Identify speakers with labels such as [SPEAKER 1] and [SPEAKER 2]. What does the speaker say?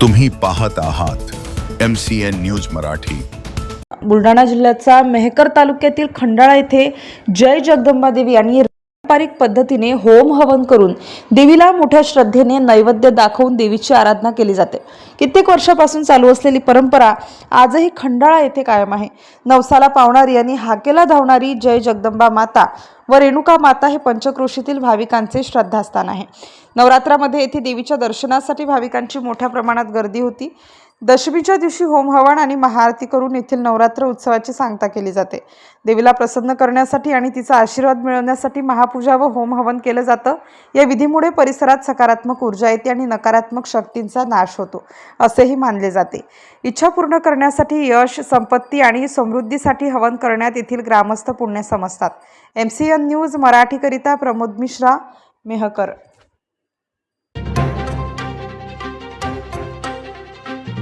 [SPEAKER 1] तुम्ही पाहत आहात M C N news Marathi.
[SPEAKER 2] Buldhana जिल्ह्याचा मेहकर तालुक्यातील खंडाळा येथे जय जगदंबा देवी यांनी पारंपरिक पद्धतीने होम हवन करून देवीला मोठ्या श्रद्धेने नैवेद्य दाखवून देवीची आराधना केली जाते. कित्येक वर्षापासून चालू असलेली परंपरा आजही खंडाळा येथे कायम आहे. नवसाला पावणारी आणि हाकेला धावणारी जय जगदंबा माता व रेणुका माता हे पंचक्रोशीतील भाविकांचे श्रद्धास्थान आहे. नवरात्रामध्ये येथे देवीच्या दर्शनासाठी भाविकांची मोठ्या प्रमाणात गर्दी होती. दशमीच्या दिवशी होम हवन आणि महाआरती करून येथील नवरात्र उत्सवाची सांगता केली जाते. देवीला प्रसन्न करण्यासाठी आणि तिचा आशीर्वाद मिळवण्यासाठी महापूजा व होम हवन केलं जातं. या विधीमुळे परिसरात सकारात्मक ऊर्जा येते आणि नकारात्मक शक्तींचा नाश होतो असेही मानले जाते. इच्छा पूर्ण करण्यासाठी यश संपत्ती आणि समृद्धीसाठी हवन करण्यात येथील ग्रामस्थ पुण्य समजतात. एम सी एन न्यूज मराठीकरिता प्रमोद मिश्रा मेहकर.